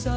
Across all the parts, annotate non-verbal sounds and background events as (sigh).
Sa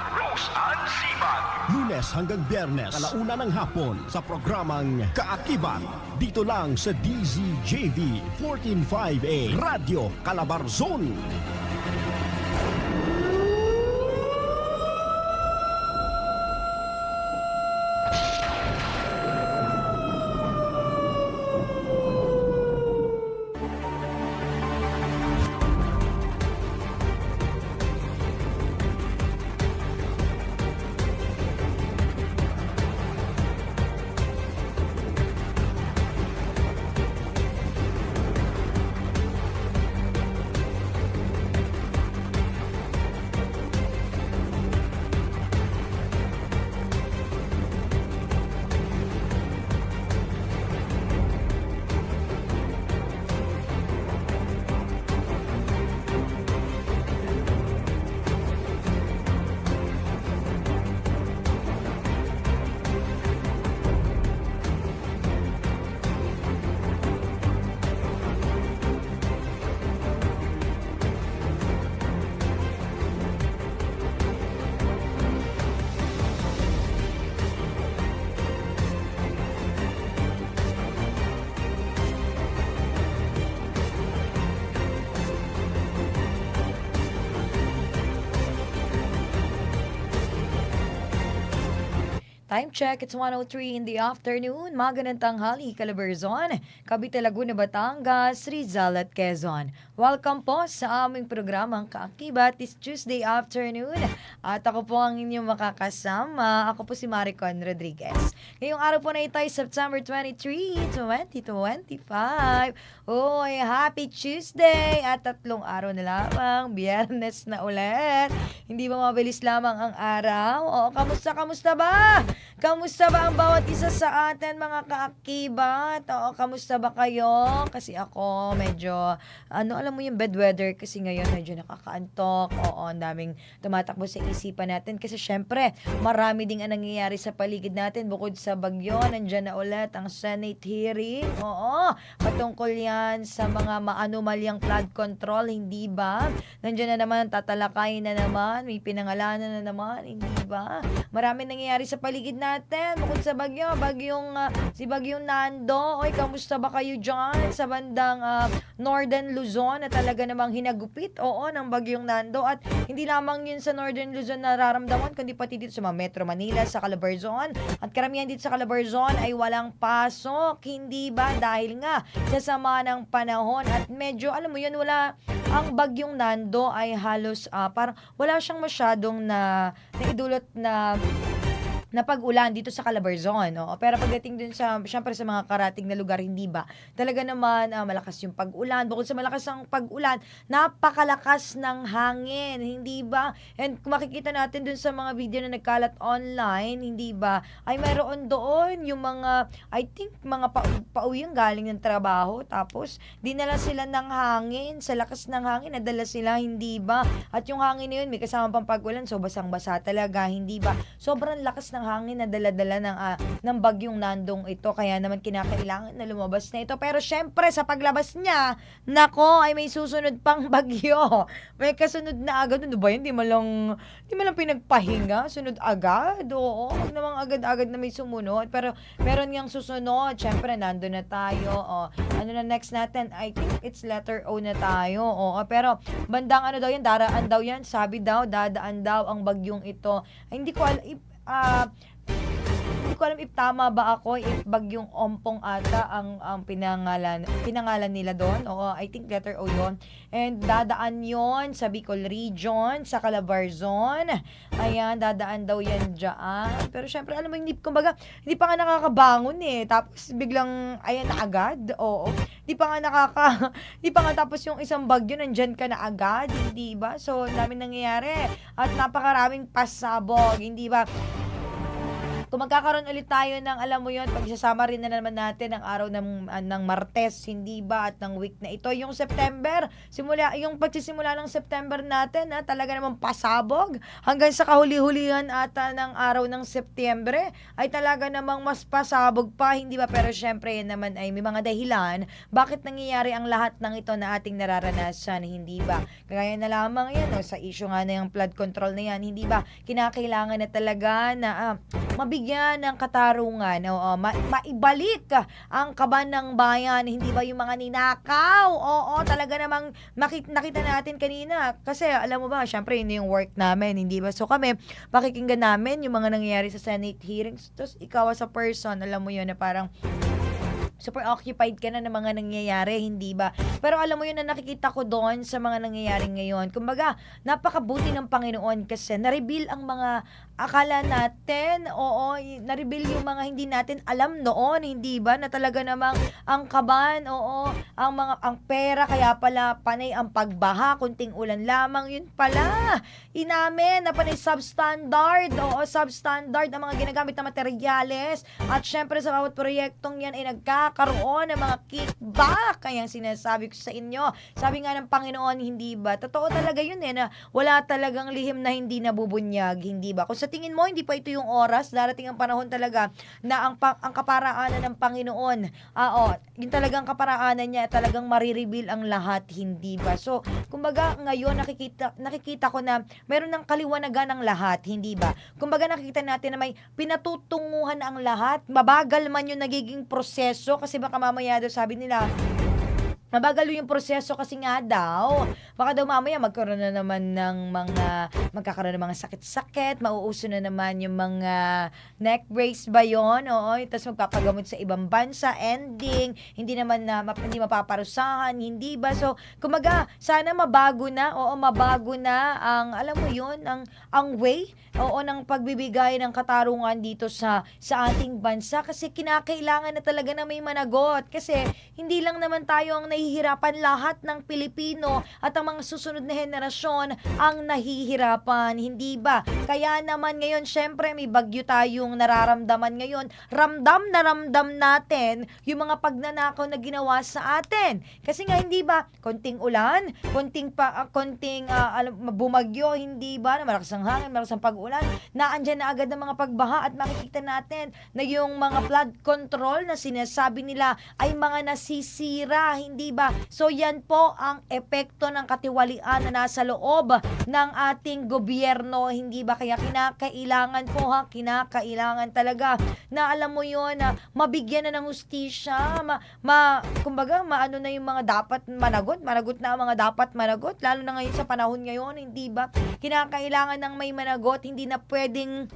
Ann Sibag. Lunes hanggang Biyernes, alauna ng hapon sa programang Kaakibat. Dito lang sa DZJV 1458 Radio Calabarzon. Time check, it's 103 in the afternoon. Magandang tanghali, Calabarzon, Cavite, Laguna, Batangas, Rizal at Quezon. Welcome po sa aming programang Kaakibat this Tuesday afternoon. At ako po ang inyong makakasama. Ako po si Maricon Rodriguez. Ngayong araw po na ito ay September 23, 2025. Uy, happy Tuesday! At tatlong araw na lamang, biyernes na ulit. Hindi ba mabilis lamang ang araw? O, kamusta, kamusta ba? Kamusta ba ang bawat isa sa atin mga kaakibat? Oo, kamusta ba kayo? Kasi ako medyo, ano alam mo yung bed weather kasi ngayon medyo nakakaantok. Oo, ang daming tumatakbo sa isipan natin kasi syempre marami ding ang nangyayari sa paligid natin bukod sa bagyo. Nandyan na ulit ang Senate hearing. Oo, patungkol yan sa mga maanumalyang flood control, hindi ba? Nandyan na naman, tatalakayin na naman, may pinangalanan na naman, hindi ba? Marami nangyayari sa paligid natin. Bukod sa bagyo, bagyong, ah, si bagyong Nando. Oy, kamusta ba kayo dyan sa bandang ah, Northern Luzon na talaga namang hinagupit? Oo, ng bagyong Nando. At hindi lamang yun sa Northern Luzon na nararamdaman, kundi pati dito sa mga Metro Manila, sa Calabarzon. At karamihan dito sa Calabarzon ay walang pasok. Hindi ba? Dahil nga sa sama ng panahon at medyo, alam mo yun, wala ang bagyong Nando ay halos ah, parang wala siyang masyadong na naidulot na na pag-ulan dito sa Calabarzon. No? Pero pagdating dun sa, syempre sa mga karating na lugar, hindi ba? Talaga naman ah, malakas yung pag-ulan. Bukod sa malakas ang pag-ulan, napakalakas ng hangin, hindi ba? And kung makikita natin dun sa mga video na nagkalat online, hindi ba? Ay mayroon doon yung mga, I think, mga pa pauwi yung galing ng trabaho. Tapos, dinala sila ng hangin. Sa lakas ng hangin, nadala sila, hindi ba? At yung hangin na yun, may kasama pang pag-ulan, so basang-basa talaga, hindi ba? Sobrang lakas ng ng hangin na dala-dala ng, ah, ng bagyong nandong ito. Kaya naman kinakailangan na lumabas na ito. Pero syempre, sa paglabas niya, nako, ay may susunod pang (laughs) bagyo. May kasunod na agad. Ano ba yun? Di mo lang, di mo lang pinagpahinga. Sunod agad. Oo, namang agad-agad na may sumunod. Pero meron niyang susunod. Syempre, nandun na tayo. O, ano na next natin? I think it's letter O na tayo. Oo, pero bandang ano daw yan, daraan daw yan. Sabi daw, dadaan daw ang bagyong ito. Ay, hindi ko alam. If, ah, hindi ko alam if tama ba ako if bagyong ompong ata ang ang pinangalan pinangalan nila doon. Oo I think letter O yon and dadaan yon sa Bicol region sa Calabarzon ayan dadaan daw yan dyan. Pero syempre alam mo hindi kumbaga hindi pa nga nakakabangon eh. Tapos biglang ayan na agad oo. Hindi pa nga nakaka (laughs) hindi pa nga tapos yung isang bagyo nandyan ka na agad hindi ba? So daming nangyayari. At napakaraming pasabog hindi ba kung magkakaroon ulit tayo ng alam mo yon pagsasama rin na naman natin ang araw ng ah, ng Martes hindi ba at ng week na ito yung September. Simula yung pagsisimula ng September natin na talaga namang pasabog. Hanggang sa kahuli-hulihan ata ng araw ng September ay talaga namang mas pasabog pa hindi ba? Pero syempre yan naman ay may mga dahilan bakit nangyayari ang lahat ng ito na ating nararanasan hindi ba? Kagaya na lamang yan no, sa issue nga na yung flood control na yan hindi ba? Kinakailangan na talaga na ah, mabigyan ng katarungan, oo, ma- maibalik ang kaban ng bayan, hindi ba yung mga ninakaw? Oo, talaga namang makit- nakita natin kanina. Kasi alam mo ba, syempre yun yung work namin, hindi ba? So kami, pakikinggan namin yung mga nangyayari sa Senate hearings. Tapos ikaw as a person, alam mo yun na parang super occupied ka na ng mga nangyayari, hindi ba? Pero alam mo yun na nakikita ko doon sa mga nangyayari ngayon. Kumbaga, napakabuti ng Panginoon kasi na-reveal ang mga akala natin, oo, na-reveal yung mga hindi natin alam noon, hindi ba? Na talaga namang ang kaban, oo, ang mga ang pera kaya pala panay ang pagbaha, kunting ulan lamang yun pala. Inamin na panay substandard, oo, substandard ang mga ginagamit na materyales at syempre sa bawat proyektong yan ay nagkakaroon ng mga kickback. Kaya sinasabi ko sa inyo, sabi nga ng Panginoon, hindi ba? Totoo talaga yun eh, na wala talagang lihim na hindi nabubunyag, hindi ba? Kung sa tingin mo, hindi pa ito yung oras, darating ang panahon talaga na ang, ang kaparaanan ng Panginoon, ah, oh, yung talagang kaparaanan niya, talagang marireveal ang lahat, hindi ba? So, kumbaga, ngayon, nakikita, nakikita ko na meron ng kaliwanagan ang lahat, hindi ba? Kumbaga, nakikita natin na may pinatutunguhan ang lahat, mabagal man yung nagiging proseso, kasi baka mamaya daw sabi nila, Mabagal yung proseso kasi nga daw. Baka daw mamaya magkaroon na naman ng mga, magkakaroon ng mga sakit-sakit, mauuso na naman yung mga neck brace ba yun? Oo, tapos magpapagamot sa ibang bansa, ending, hindi naman na, map- hindi mapaparusahan, hindi ba? So, kumaga, sana mabago na, oo, mabago na ang, alam mo yun, ang, ang way, oo, ng pagbibigay ng katarungan dito sa, sa ating bansa kasi kinakailangan na talaga na may managot kasi hindi lang naman tayo ang nahihirapan lahat ng Pilipino at ang mga susunod na henerasyon ang nahihirapan, hindi ba? Kaya naman ngayon, syempre may bagyo tayong nararamdaman ngayon. Ramdam na ramdam natin yung mga pagnanakaw na ginawa sa atin. Kasi nga hindi ba, konting ulan, konting pa ah, konting alam, bumagyo, hindi ba, na malakas ang hangin, malakas ang pag-ulan, naandyan na agad ng mga pagbaha at makikita natin na yung mga flood control na sinasabi nila ay mga nasisira, hindi ba? So yan po ang epekto ng katiwalian na nasa loob ng ating gobyerno, hindi ba? Kaya kinakailangan po ha, kinakailangan talaga na alam mo yon na mabigyan na ng hustisya, ma, ma kumbaga maano na yung mga dapat managot, managot na ang mga dapat managot, lalo na ngayon sa panahon ngayon, hindi ba? Kinakailangan ng may managot, hindi na pwedeng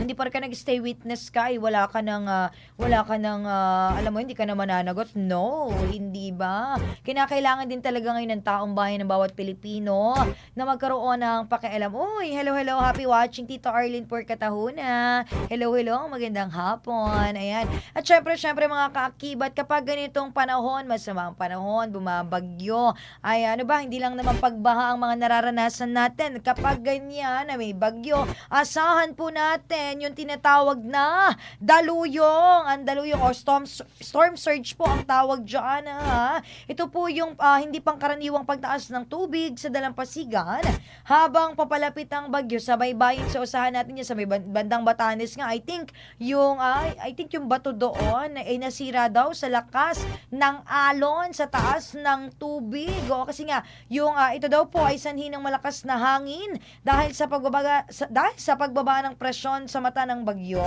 hindi pa ka nag-stay witness ka, eh, wala ka ng, ah, wala ka ng, ah, alam mo, hindi ka na mananagot. No, hindi ba? Kinakailangan din talaga ngayon ng taong bayan ng bawat Pilipino na magkaroon ng pakialam. Uy, hello, hello, happy watching, Tito Arlene Porcatahuna. Hello, hello, magandang hapon. Ayan. At syempre, syempre mga kaakibat, kapag ganitong panahon, masamang panahon, bumabagyo, ay ano ba, hindi lang naman pagbaha ang mga nararanasan natin. Kapag ganyan na may bagyo, asahan po natin natin yung tinatawag na daluyong. Ang daluyong o storm, storm surge po ang tawag dyan. Ha? Ito po yung ah, hindi pangkaraniwang pagtaas ng tubig sa dalampasigan habang papalapit ang bagyo sa baybayin sa usahan natin yan sa may ban- bandang Batanes nga. I think yung ah, I think yung bato doon ay nasira daw sa lakas ng alon sa taas ng tubig. O kasi nga yung ah, ito daw po ay sanhi ng malakas na hangin dahil sa pagbaba sa, dahil sa pagbaba ng presyon sa mata ng bagyo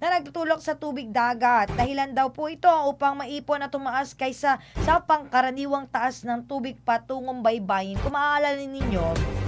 na nagtutulok sa tubig dagat. Dahilan daw po ito upang maipon at tumaas kaysa sa pangkaraniwang taas ng tubig patungong baybayin. Kung ninyo,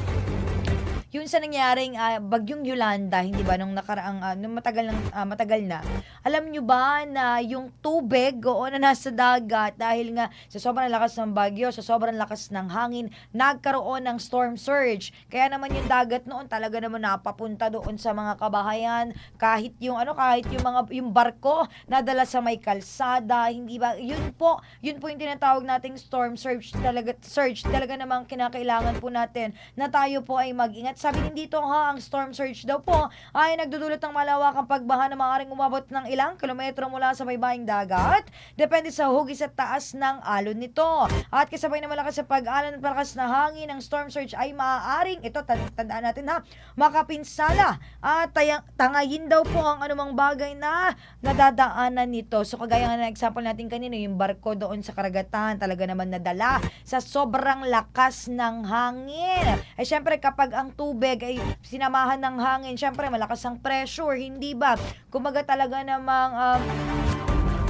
yun sa nangyaring ah, bagyong Yolanda, hindi ba nung nakaraang ah, nung matagal ng ah, matagal na. Alam nyo ba na yung tubig oo na nasa dagat dahil nga sa sobrang lakas ng bagyo, sa sobrang lakas ng hangin, nagkaroon ng storm surge. Kaya naman yung dagat noon talaga naman napapunta doon sa mga kabahayan, kahit yung ano, kahit yung mga yung barko nadala sa may kalsada, hindi ba? Yun po, yun po yung tinatawag nating storm surge talaga surge talaga namang kinakailangan po natin na tayo po ay mag-ingat. Sabi din dito ha, ang storm surge daw po ay nagdudulot ng malawakang pagbaha na maaaring umabot ng ilang kilometro mula sa baybaying dagat. Depende sa hugis at taas ng alon nito. At kasabay na malakas sa pag-alon at malakas na hangin, ang storm surge ay maaaring, ito tan- tandaan natin ha, makapinsala at tayang, tangayin daw po ang anumang bagay na nadadaanan nito. So kagaya nga ng example natin kanina, yung barko doon sa karagatan, talaga naman nadala sa sobrang lakas ng hangin. Eh syempre kapag ang tubig ay sinamahan ng hangin, syempre malakas ang pressure, hindi ba? Kumaga talaga namang um,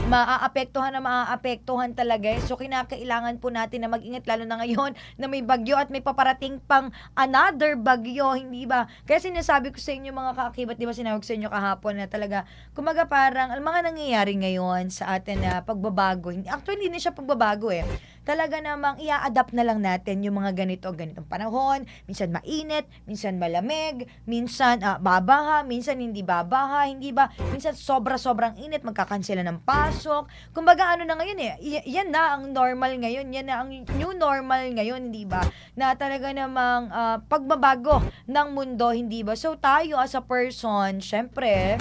maaapektuhan na maaapektuhan talaga. eh. So, kinakailangan po natin na mag-ingat lalo na ngayon (laughs) na may bagyo at may paparating pang another bagyo, hindi ba? Kaya sinasabi ko sa inyo mga kaakibat, di ba sinawag sa inyo kahapon na talaga, kumaga parang, ang mga nangyayari ngayon sa atin na pagbabago, actually hindi na siya pagbabago eh. Talaga namang i-adapt na lang natin yung mga ganito, ganitong panahon, minsan mainit, minsan malamig, minsan ah, babaha, minsan hindi babaha, hindi ba? Minsan sobra-sobrang init, magkakansela ng pasok. Kumbaga ano na ngayon eh, yan na ang normal ngayon, yan na ang new normal ngayon, hindi ba? Na talaga namang ah, pagbabago ng mundo, hindi ba? So tayo as a person, syempre,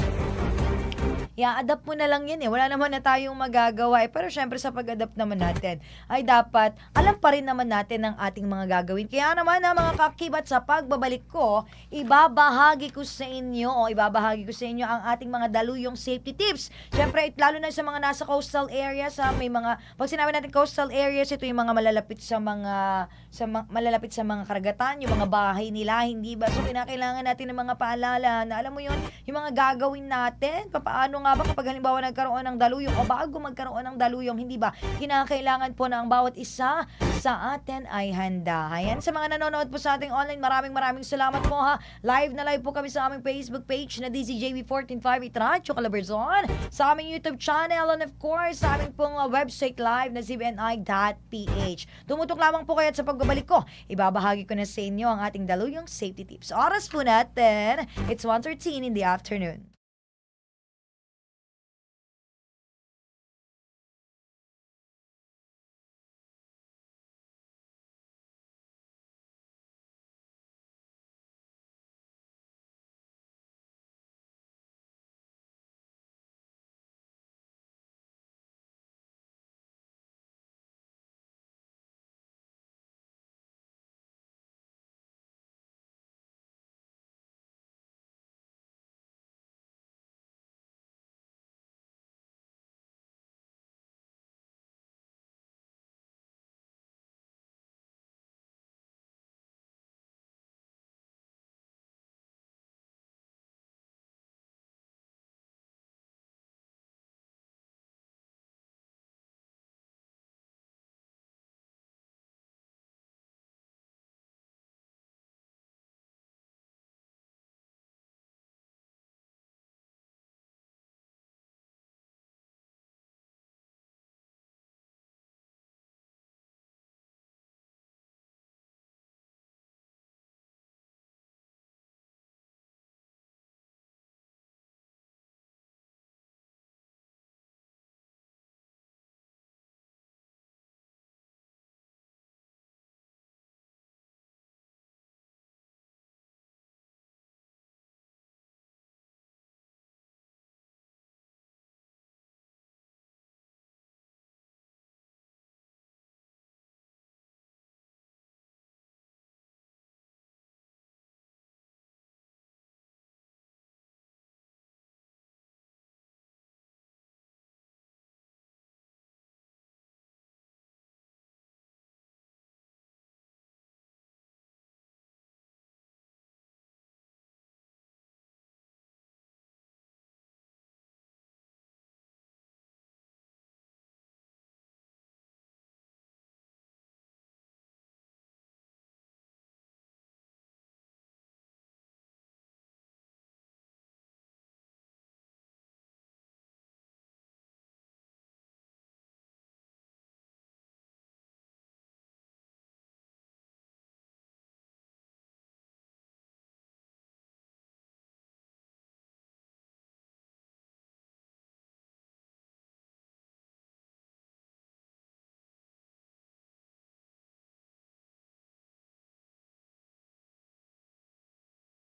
i-adapt mo na lang yan eh. Wala naman na tayong magagawa eh. Pero syempre sa pag-adapt naman natin, ay dapat alam pa rin naman natin ang ating mga gagawin. Kaya naman na mga kakibat sa pagbabalik ko, ibabahagi ko sa inyo o ibabahagi ko sa inyo ang ating mga daluyong safety tips. Syempre, it- lalo na sa mga nasa coastal areas, sa may mga, pag sinabi natin coastal areas, ito yung mga malalapit sa mga, sa ma- malalapit sa mga karagatan, yung mga bahay nila, hindi ba? So, kinakailangan natin ng mga paalala na alam mo yun, yung mga gagawin natin, papaano nga ba kapag halimbawa nagkaroon ng daluyong o bago magkaroon ng daluyong, hindi ba? Kinakailangan po na ang bawat isa sa atin ay handa. Ayan, sa mga nanonood po sa ating online, maraming maraming salamat po ha. Live na live po kami sa aming Facebook page na DZJB145 Radyo Calabarzon, sa aming YouTube channel, and of course, sa aming pong uh, website live na zbni.ph. Tumutok lamang po kayo at sa pagbabalik ko, ibabahagi ko na sa inyo ang ating daluyong safety tips. Oras po natin, it's 1.13 in the afternoon.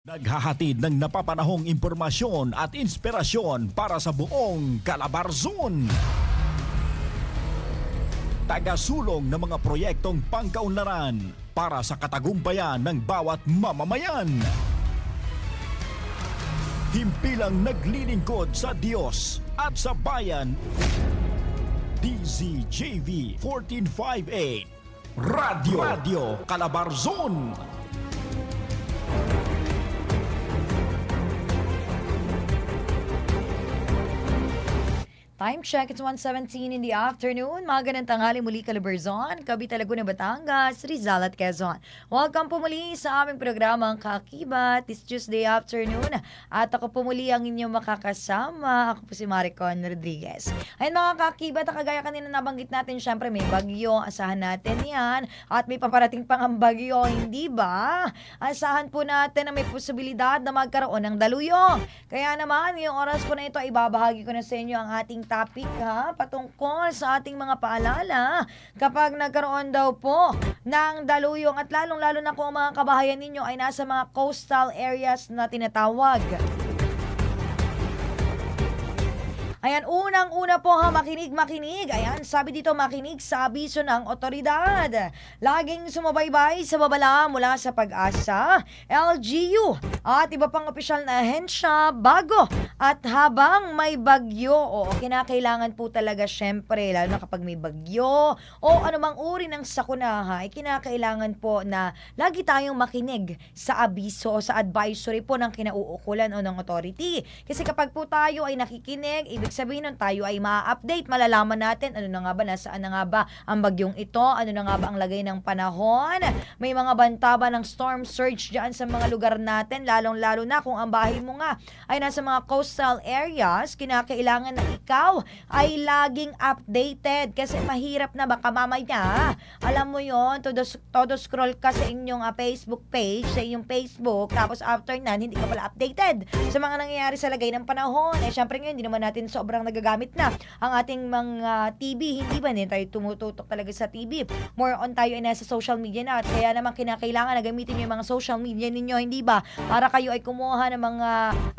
Naghahatid ng napapanahong impormasyon at inspirasyon para sa buong Calabarzon. Tagasulong ng mga proyektong pangkaunlaran para sa katagumpayan ng bawat mamamayan. Himpilang naglilingkod sa Diyos at sa bayan. DZJV 1458 Radio Radio Calabarzon Time check, it's 1.17 in the afternoon. Magandang tanghali muli Calabarzon, Cavite, Laguna, Batangas, Rizal at Quezon. Welcome po muli sa aming programang Kakibat this Tuesday afternoon. At ako po muli ang inyong makakasama. Ako po si Maricon Rodriguez. Ayun mga Kakibat, kagaya kanina nabanggit natin, syempre may bagyo. Asahan natin yan. At may paparating pang ang bagyo, hindi ba? Asahan po natin na may posibilidad na magkaroon ng daluyo. Kaya naman, ngayong oras po na ito, ibabahagi ko na sa inyo ang ating topic ha, patungkol sa ating mga paalala kapag nagkaroon daw po ng daluyong at lalong-lalo na kung ang mga kabahayan ninyo ay nasa mga coastal areas na tinatawag. Ayan, unang-una po ha, makinig-makinig. Ayan, sabi dito makinig sa abiso ng otoridad. Laging sumabaybay sa babala mula sa pag-asa, LGU, at iba pang opisyal na ahensya bago at habang may bagyo. O, kinakailangan po talaga syempre, lalo na kapag may bagyo o anumang uri ng sakuna, ha, ay kinakailangan po na lagi tayong makinig sa abiso o sa advisory po ng kinauukulan o ng authority. Kasi kapag po tayo ay nakikinig, ibig sabihin nun tayo ay ma-update, malalaman natin ano na nga ba, nasaan na nga ba ang bagyong ito, ano na nga ba ang lagay ng panahon, may mga banta ba ng storm surge dyan sa mga lugar natin, lalong-lalo na kung ang bahay mo nga ay nasa mga coastal areas, kinakailangan na ikaw ay laging updated kasi mahirap na baka mamaya, alam mo yon todo, todo scroll ka sa inyong ah, Facebook page, sa inyong Facebook, tapos after nan, hindi ka pala updated sa mga nangyayari sa lagay ng panahon. Eh, syempre ngayon, hindi naman natin sobrang nagagamit na ang ating mga TV. Hindi ba? Hindi tayo tumututok talaga sa TV. More on tayo ay nasa social media na. At kaya naman kinakailangan na gamitin nyo yung mga social media ninyo. Hindi ba? Para kayo ay kumuha ng mga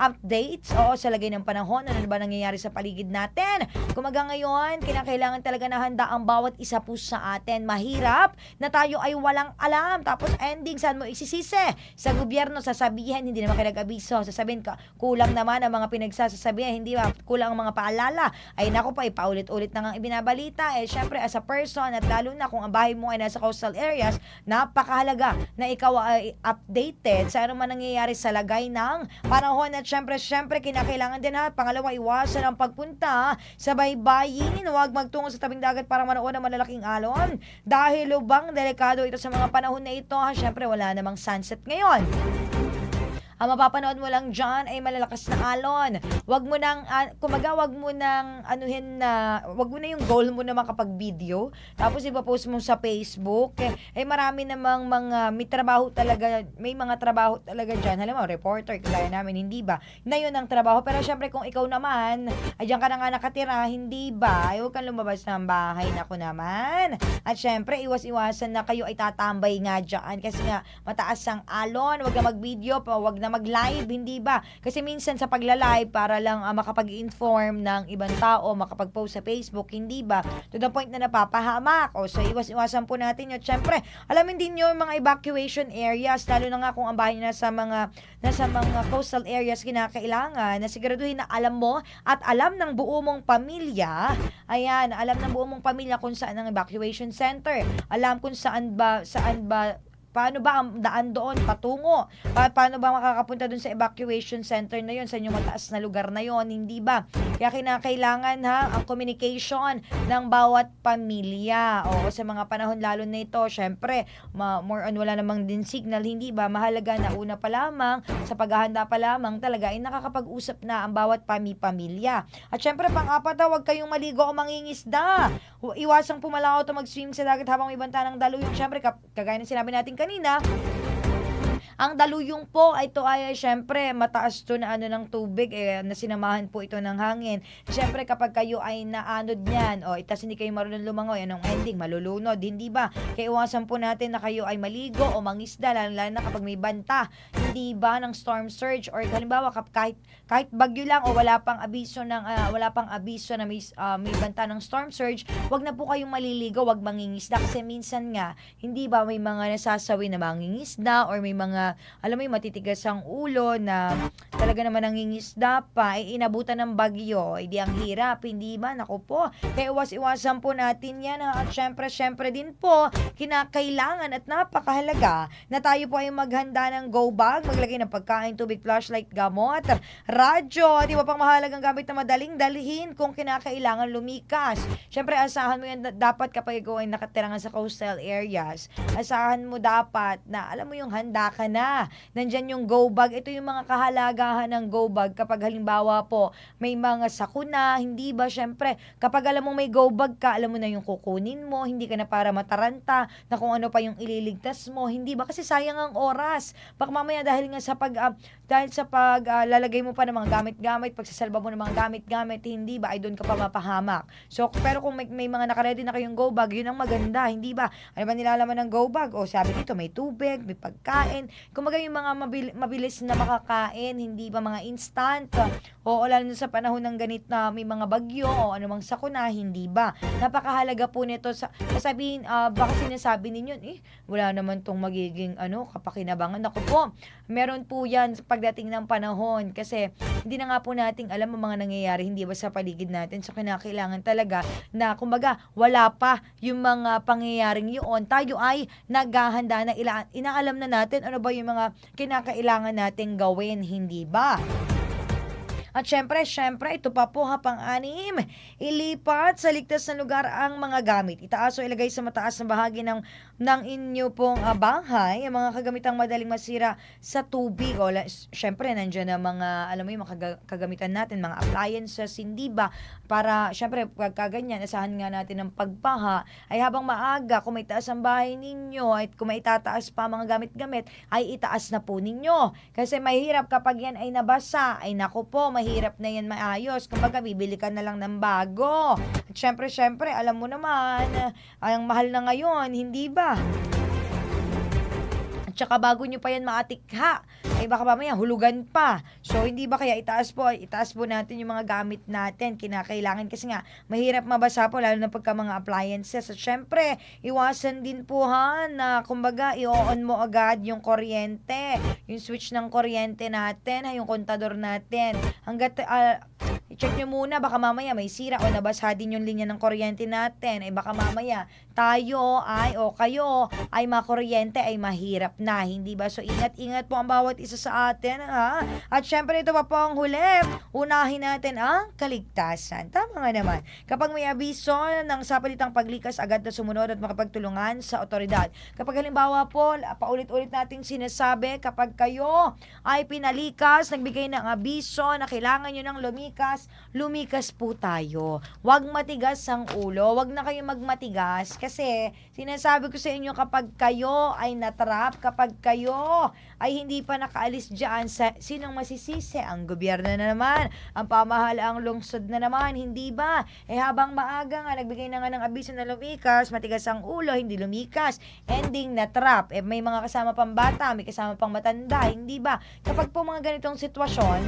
updates o sa lagay ng panahon. Ano ba nangyayari sa paligid natin? Kumaga ngayon, kinakailangan talaga na handa ang bawat isa po sa atin. Mahirap na tayo ay walang alam. Tapos ending, saan mo isisisi? Sa gobyerno, sasabihin, hindi naman kayo nag-abiso. Sasabihin ka, kulang naman ang mga pinagsasasabihan. Hindi ba? Kulang ang mga paalala. Ay nako pa, paulit-ulit na nga ibinabalita. Eh, syempre, as a person, at lalo na kung ang bahay mo ay nasa coastal areas, napakahalaga na ikaw ay updated sa ano man nangyayari sa lagay ng panahon. At syempre, syempre, kinakailangan din ha. Pangalawa, iwasan ang pagpunta sa baybayin. Huwag magtungo sa tabing dagat para manood ng malalaking alon. Dahil lubang delikado ito sa mga panahon na ito. Ha? Syempre, wala namang sunset ngayon. Ang mapapanood mo lang dyan ay malalakas na alon. Wag mo nang, uh, kumaga, wag mo nang anuhin na, wag mo na yung goal mo na makapag-video. Tapos ipapost mo sa Facebook. Eh, eh, marami namang mga, may trabaho talaga, may mga trabaho talaga dyan. Mo, reporter, kagaya namin, hindi ba? Na yun ang trabaho. Pero syempre, kung ikaw naman, ay dyan ka na nga nakatira, hindi ba? Ay, huwag kang lumabas ng bahay. Nako naman. At syempre, iwas-iwasan na kayo ay tatambay nga dyan. Kasi nga, mataas ang alon. Huwag ka mag-video, wag na mag-live, hindi ba? Kasi minsan sa pagla-live para lang uh, makapag-inform ng ibang tao, makapag-post sa Facebook, hindi ba? To the point na napapahamak. O so iwas-iwasan po natin yun. Siyempre, alamin din nyo yung mga evacuation areas, lalo na nga kung ang bahay nyo nasa mga, nasa mga coastal areas kinakailangan, na siguraduhin na alam mo at alam ng buo mong pamilya, ayan, alam ng buo mong pamilya kung saan ang evacuation center, alam kung saan ba, saan ba Paano ba ang daan doon patungo? Pa- paano ba makakapunta doon sa evacuation center na yon sa inyong mataas na lugar na yon? Hindi ba? Kaya kinakailangan ha ang communication ng bawat pamilya. O sa mga panahon lalo na ito, syempre, ma- more on wala namang din signal, hindi ba? Mahalaga na una pa lamang, sa paghahanda pa lamang talaga ay nakakapag-usap na ang bawat pami-pamilya. At syempre, pang-apat, ha, huwag kayong maligo o mangingisda. Iwasang pumalaot o mag-swim sa dagat habang may banta ng daluyong. Syempre, kagaya ng sinabi natin kanina, Now. Ang daluyong po, ito ay syempre mataas to na ano ng tubig eh, na sinamahan po ito ng hangin. Syempre kapag kayo ay naanod niyan o itas hindi kayo marunong lumangoy, anong ending? Malulunod, hindi ba? Kaya iwasan po natin na kayo ay maligo o mangisda, lalo, lalo na kapag may banta, hindi ba ng storm surge or halimbawa kahit kahit bagyo lang o wala pang abiso ng ah, wala pang abiso na may ah, may banta ng storm surge, wag na po kayong maliligo, wag mangingisda kasi minsan nga hindi ba may mga nasasawi na mangingisda or may mga alam mo yung matitigas ang ulo na talaga naman nangingisda pa ay inabutan ng bagyo, hindi ang hirap, hindi ba? Nako po. Kaya iwas-iwasan po natin yan ha. at syempre syempre din po kinakailangan at napakahalaga na tayo po ay maghanda ng go bag, maglagay ng pagkain, tubig, flashlight, gamot, radyo, di ba pang mahalagang gamit na madaling dalhin kung kinakailangan lumikas. Syempre, asahan mo yan da- dapat kapag ikaw ay nakatirangan sa coastal areas. Asahan mo dapat na, alam mo yung handa ka na. Nandyan yung go bag. Ito yung mga kahalagahan ng go bag kapag halimbawa po, may mga sakuna, hindi ba? Syempre, kapag alam mo may go bag ka, alam mo na yung kukunin mo, hindi ka na para mataranta, na kung ano pa yung ililigtas mo, hindi ba? Kasi sayang ang oras. Baka mamaya dahil nga sa pag, ah, dahil sa pag ah, lalagay mo pa ng mga gamit-gamit, pagsasalba mo ng mga gamit-gamit, hindi ba? Ay doon ka pa mapahamak. So, pero kung may, may mga nakaredy na kayong go bag, yun ang maganda, hindi ba? Ano ba nilalaman ng go bag? O sabi dito, may tubig, may pagkain. Kumaga yung mga mabil- mabilis na makakain, hindi ba mga instant? O lalo na sa panahon ng ganit na may mga bagyo o anumang sakuna, hindi ba? Napakahalaga po nito sa sasabihin, ah, baka sinasabi ninyo, eh, wala naman tong magiging ano, kapakinabangan. Ako po, meron po yan pagdating ng panahon kasi hindi na nga po nating alam ang mga nangyayari, hindi ba sa paligid natin. So, kinakailangan talaga na, kumbaga, wala pa yung mga pangyayaring yun. Tayo ay naghahanda na ila- inaalam na natin ano ba yung mga kinakailangan nating gawin, hindi ba? At syempre, syempre, ito pa po ha, pang-anim. Ilipat sa ligtas na lugar ang mga gamit. Itaas o ilagay sa mataas na bahagi ng, ng inyo pong ah, bahay ang mga kagamitang madaling masira sa tubig. O, syempre, nandiyan ang mga, alam mo yung mga kaga- kagamitan natin, mga appliances, hindi ba? Para, syempre, pagka ganyan, asahan nga natin ng pagpaha, ay habang maaga, kung may taas ang bahay ninyo, at kung may tataas pa mga gamit-gamit, ay itaas na po ninyo. Kasi mahirap kapag yan ay nabasa, ay nako po, mahirap na yan maayos. Kumbaga, bibili ka na lang ng bago. At syempre, syempre, alam mo naman, ang mahal na ngayon, hindi ba? At saka bago nyo pa yan maatikha, ay baka mamaya hulugan pa. So, hindi ba kaya itaas po, itaas po natin yung mga gamit natin, kinakailangan kasi nga, mahirap mabasa po, lalo na pagka mga appliances. At syempre, iwasan din po ha, na kumbaga, i-on mo agad yung kuryente, yung switch ng kuryente natin, ha, yung kontador natin. Hanggat, ah, i-check nyo muna, baka mamaya may sira o nabasa din yung linya ng kuryente natin. Ay baka mamaya tayo ay o kayo ay makuryente ay mahirap na, hindi ba? So ingat-ingat po ang bawat isa sa atin, ha? At syempre ito pa po ang huli, unahin natin ang kaligtasan. Tama nga naman. Kapag may abiso ng sapalitang paglikas, agad na sumunod at makapagtulungan sa otoridad. Kapag halimbawa po, paulit-ulit nating sinasabi, kapag kayo ay pinalikas, nagbigay ng abiso na kailangan nyo ng lumikas, lumikas po tayo. Huwag matigas ang ulo, huwag na kayo magmatigas kasi sinasabi ko sa inyo kapag kayo ay natrap, kapag kayo ay hindi pa nakaalis dyan, sa, sinong masisisi? Ang gobyerno na naman, ang pamahalaang lungsod na naman, hindi ba? Eh habang maaga nga, nagbigay na nga ng abiso na lumikas, matigas ang ulo, hindi lumikas, ending na trap. Eh may mga kasama pang bata, may kasama pang matanda, hindi ba? Kapag po mga ganitong sitwasyon,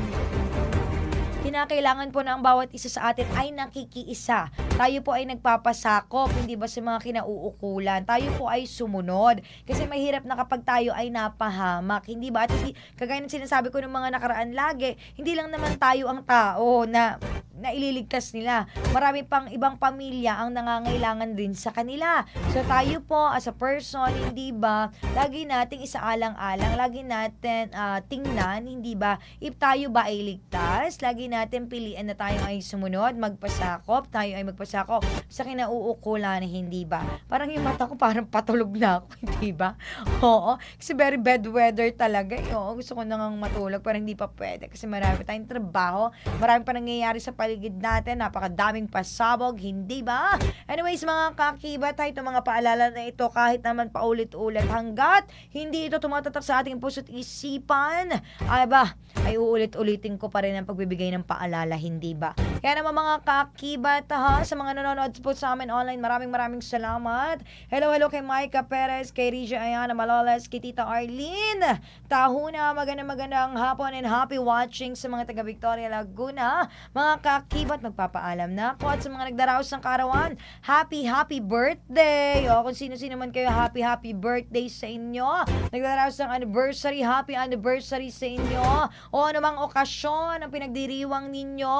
kinakailangan po na ang bawat isa sa atin ay nakikiisa. Tayo po ay nagpapasakop, hindi ba sa mga kinauukulan. Tayo po ay sumunod. Kasi mahirap na kapag tayo ay napahamak. Hindi ba? At hindi, kagaya ng sinasabi ko ng mga nakaraan lagi, hindi lang naman tayo ang tao na na ililigtas nila. Marami pang ibang pamilya ang nangangailangan din sa kanila. So tayo po as a person, hindi ba, lagi nating isaalang-alang, lagi natin ah, tingnan, hindi ba, if tayo ba ay ligtas, lagi natin piliin na tayo ay sumunod, magpasakop, tayo ay magpasakop sa kinauukulan, hindi ba? Parang yung mata ko parang patulog na ako, (laughs) hindi ba? Oo, kasi very bad weather talaga. Eh. Oo, gusto ko nang matulog pero hindi pa pwede kasi marami tayong trabaho, marami pa nangyayari sa paligid natin, napakadaming pasabog, hindi ba? Anyways, mga kakibat, itong mga paalala na ito kahit naman paulit-ulit hanggat hindi ito tumatatak sa ating puso't isipan, ay ba, ay uulit-ulitin ko pa rin ang pagbibigay ng paalala, hindi ba? Kaya naman mga kakibat ha, sa mga nanonood po sa amin online, maraming maraming salamat. Hello, hello kay Micah Perez, kay Regia Ayana Maloles, kay Tita Arlene. Tahuna, magandang magandang hapon and happy watching sa mga taga Victoria Laguna. Mga kakibat, magpapaalam na ako at sa mga nagdaraos ng karawan, happy, happy birthday! O kung sino-sino man kayo, happy, happy birthday sa inyo. Nagdaraos ng anniversary, happy anniversary sa inyo. O anumang okasyon ang pinagdiriwang ninyo.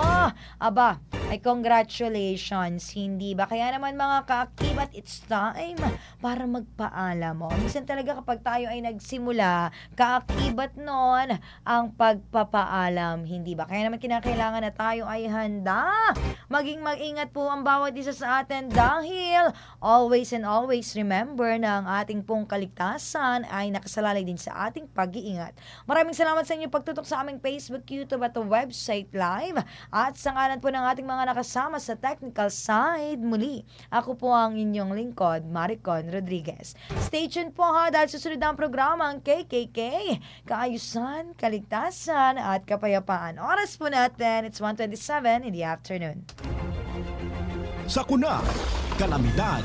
Aba, ay congratulations, hindi ba? Kaya naman mga kaakibat, it's time para magpaalam mo. Minsan talaga kapag tayo ay nagsimula, kaakibat nun ang pagpapaalam, hindi ba? Kaya naman kinakailangan na tayo ay handa. Maging mag-ingat po ang bawat isa sa atin dahil always and always remember na ang ating pong kaligtasan ay nakasalalay din sa ating pag-iingat. Maraming salamat sa inyong pagtutok sa aming Facebook, YouTube at website live at sa ngalan po ng ating mga nakasama sa technical side. Muli, ako po ang inyong lingkod, Maricon Rodriguez. Stay tuned po ha dahil susunod ang programa ang KKK, Kaayusan, Kaligtasan at Kapayapaan. Oras po natin, it's 1.27 in the afternoon. Sakuna, kalamidad,